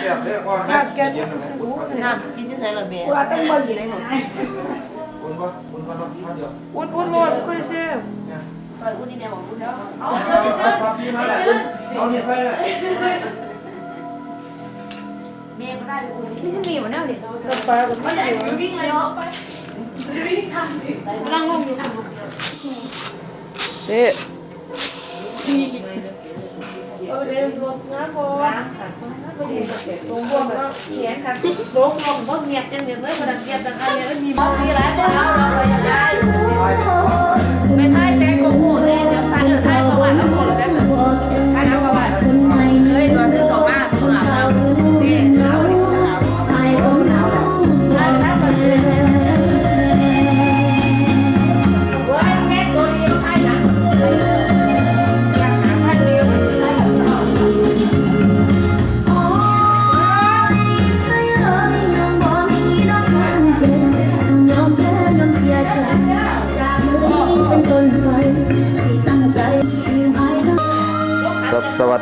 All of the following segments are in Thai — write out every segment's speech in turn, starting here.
เรียบเรียกว่าแม่เย็นเลยคุณน้ำกินที่ใส่ระเบียงว่าต้องมาอยู่ในหมดคุณว่าคุณว่าน้องท่านเดียวอุ่นอุ่นโลดคุยเซ่เนี่ยตอนอุ้นนี่แม่บอกอุ้นแล้วเอาความที่มาเลยเอาเนี่ยใส่เลยแม่ก็ได้อุ้นที่จะมีมันน่าเด็ดกาแฟกับไม่อยู่วิ่งเลยเนาะไปวิ่งทำดินั่งลงอยู่เด้เออเดี๋ยวลงนะพอ ลงบวมก็เขียนกันลงลงบ่เงียบจังเดียวเลยมันเงียบจังอะไรแล้วมีมองมีหลายคนเราเราอยากได้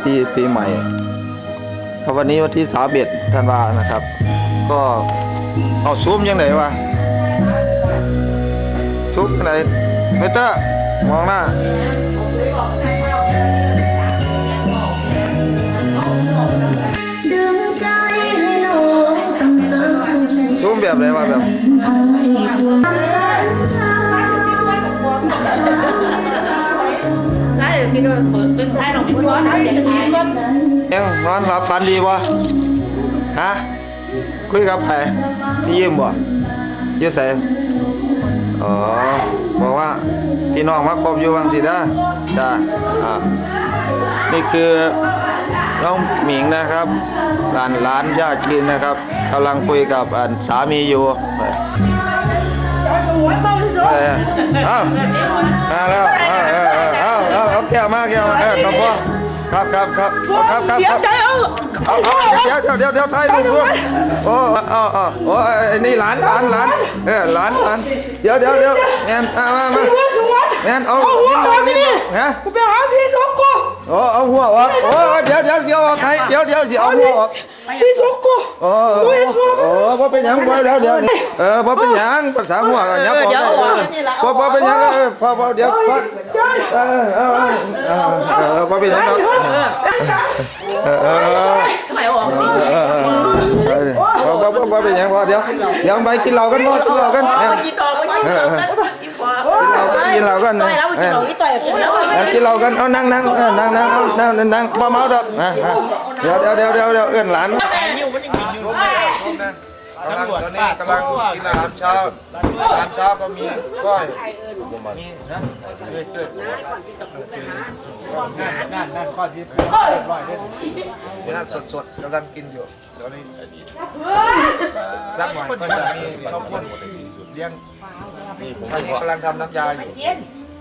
ครับสวัสดีปีใหม่ครับวันนี้วันที่สามเอ็ดธันวานะครับ ก็เอาซูมยังไงวะซูมยังไงเมเตอร์มองหน้าดึงใจให้โลกต้องเสื่อมซูมแบบไหนวะแบบ เอาให้วงตาได้เดี๋ยวพี่โดนเปิดเป็นไทยหรอกพี่โดนเดี๋ยวพี่ก็งนอนหลับฝันดีวะฮะคุยกับใครพี่ยิ้มบ่ยืดใส่อ๋อบอกว่าพี่น้องมาครบอยู่วังสิด้าจ้าอ่านี่คือน้องหมิงนะครับหลานหลานญาติกินนะครับกำลังคุยกับอันสามีอยู่หัวเบาที่สุดเออเอ้ามาแล้ว เอาเอาแก้วมาแก้วมาเออขอบคุณครับครับครับครับครับเสียครับใจเอาเอาเอาเดี๋ยวเดี๋ยวเดี๋ยวเดี๋ยวถ่ายรูปด้วยโอ้เอาเอาโอ้ไอ้นี่หลานหลานหลานเออหลานหลานเดี๋ยวเดี๋ยวเดี๋ยวแอนเอามามาแอนเอากินเลยกินเลยฮะกูไปหาพี่สุกู โอ้เอาหัวออกโอ้เดี๋ยวเดี๋ยวเดี๋ยวออกให้เดี๋ยวเดี๋ยวเดี๋ยวเอาหัวออกพี่สุกูโอ้โอ้โอ้บ่เป็นหยังบ่เดี๋ยวเดี๋ยวเออบ่เป็นหยังภาษาหัวกันยับออกบ่บ่เป็นหยังเออพอพอเดี๋ยวพอเออเออเออเออบ่เป็นหยังเนาะเออเออทำไมออกนี่เออเออบ่บ่บ่บ่เป็นหยังพอเดี๋ยวเดี๋ยวไปกินเหล้ากันบ่กินเหล้ากันเออกินดอกไม่กิน ดอกกันกินฟอกินเหล้ากันต่อยแล้วกินดอกนี่ต่อยกินแล้วเออกินเหล้ากันเอานั่งนั่งเออนั่งนั่งเอานั่งนั่งบ่เมาดอกอะเดี๋ยวเดี๋ยวเดี๋ยวเดี๋ยวเดี๋ยวเอื้อนหลานแต่อยู่มันยังอยู่สำรวจป้ากำลังกินอาหารเช้าอาหารเช้าก็มีก้อยมีนะเรื่อยๆนั่นนั่นข้อที่เรียบร้อยเลยนี่น่าสดๆกำลังกินอยู่เดี๋ยวนี้สักหน่อยก็จะมีข้าวปุ้นเลี้ยง ตอนนี้กำลังทำน้ำยาอยู่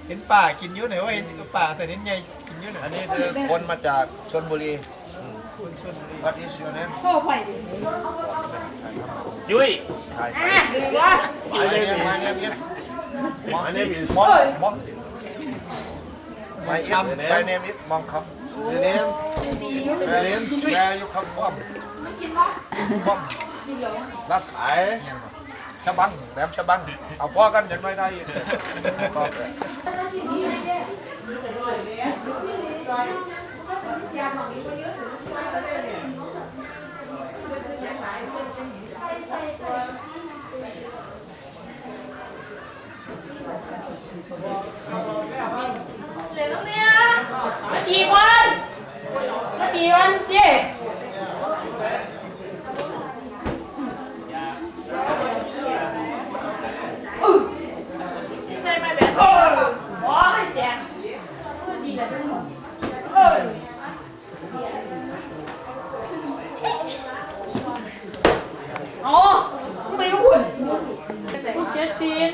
เห็นป่ากินเยอะหน่อยว่าเห็นป่าแต่เห็นใหญ่กินเยอะหน่อยอันนี้คือคนมาจากชลบุรี What is your name ยุ้ย Hi. ว่า My name is My name is My name is Mon Mon My name My name is Mon Kham Your name Your name Where you come from From รัสไอ ชะบังแหลมชะบัง เอาพ่อกันอย่างน้อยได้อีกก็กี่วันกี่วันเจ๊ ใช่ไหมแบบ โอ้โหให้แจกอ๋อไปหุ่นเจ็ดตีน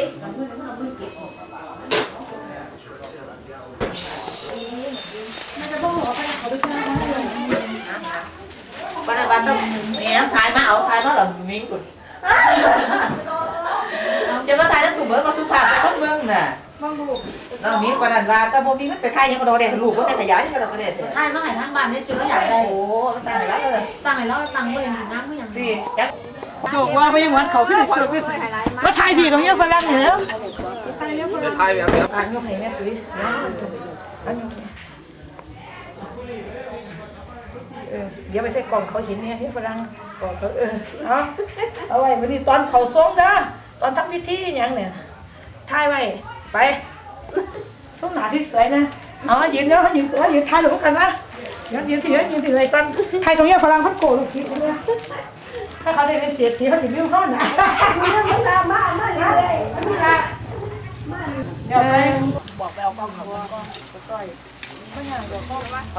นี่อะไปยุกุดเอ๊ะวันนั้นวันต้องแหมถ่ายมาเอาถ่ายมาเหรอมิ้งกุดจะมาถ่ายแล้วตุ่มเบิร์ก็สุภาพคนเมืองน่ะน้องมิ้งวันนั้นว่าแต่บ่มีเงินไปถ่ายยังบ่ได้ลูกบ่ได้ขยายยังบ่ได้ใช่ต้องให้ทั้งบ้านนี่จุดแล้วอยากโอ้ได้โหตายแล้วเลยตั้งให้เราตั้งไว้อย่างน้ำก็อย่างดี ดีจักถูกว่าไม่เหมือนเขาพี่สุดพี่สุดมาถ่ายดีตรงนี้ฝรั่งเหรอจะทายแบบนี้อ่านยกให้แม่ตุ้ยเออเดี๋ยวไปใส่กล่องเขาหินเนี่ยให้ฝรั่งกล่องเขาเออเอาเอาไว้วันนี้ตอนเขาส่งนะตอนทำพิธีอย่างเนี่ยถ่ายไว้ไปส่งหนาที่สวยนะเอยืนเนาะยืนตัวยืนถ่ายรูปกันนะยืนยืนถือยืนถืออะไรกันถ่ายตรงนี้ฝรั่งพัดโกลูกคิดเนี่ย ถ้าเขาได้เป็นเสียทีเขาจะยิ้มห้อนนะมามามามาเลยมาเดี๋ยวไป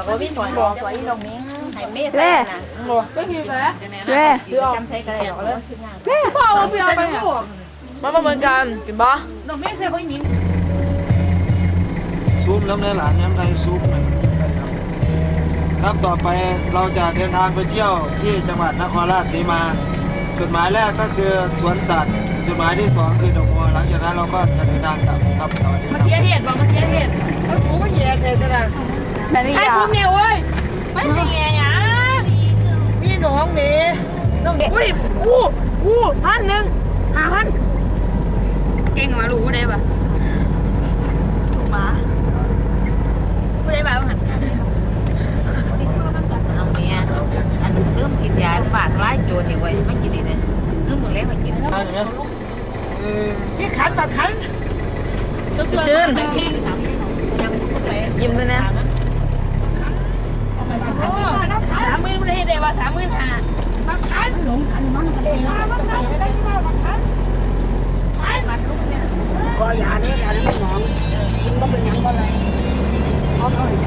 เราพี่สวยสวยลงมิ้งให้เมสนะแม่คือจำใช้กันเลยเลยแม่พ่อเอาไปเอาไปเนี่ยมามาเหมือนกันกินบ่น้องเมฆใส่เขาหญิงซูมน้ำในหลานน้ำในซูมหน่อย ครับต่อไปเราจะเดินทางไปเที่ยวที่จังหวัดนครราชสีมา จุดหมายแรกก็คือสวนสัตว์ จุดหมายที่สองคือดอกบัวหลังจากนั้นเราก็จะเดินทางกลับครับสวัสดีครับเทียเทียดบอกเมาเทียเทียดเขาสูงมาเทียเทียดจะได้แม่นี่ไอ้พวกเนี่ยเว้ยไม่ใช่ไงอะพี่น้องนี่น้องเด็กอุ้ยอู้อู้พันหนึ่งห้าพันเก่งมารู้ได้ปะถูกมาไม่ได้แบบหัน น้องเมียอันเริ่ม กินยาฝาดร้ายโจรอยู่ไว้ไม่กินเลยเริ่มหมดแล้วมากินพี่ขันตัดขันจืนยิ้มด้วยนะสามหมื่นไม่ได้ได้ว่าสามหมื่นห้าบักขันหลงขันมันก็ได้บักขันไม่ได้ที่ว่าบักขันไอ้บักขันเนี่ยก็ยาเนี่ยยาเนี่ยหมอกินก็เป็นยังก็เลยเอาเอาอีก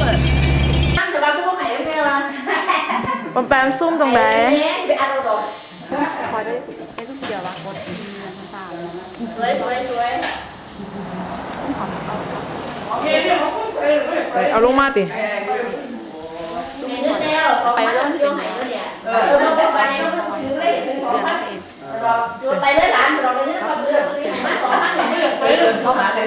เปิดนั่งแต่ว่าพวกไหนเวลาปอมแปมซุ่มตรงไหนไปอัดเราก่อนขอได้ไอ้ลูกเดียววะกดสวยสวยสวยเอาลงมาติไปแล้วเดี๋ยวไหนแล้วเนี่ยเออไปแล้วถึงเลยถึงสองพันไปเลยหลานเราเลยนะความเรื่องมาสองพันเลยเขาหาเลย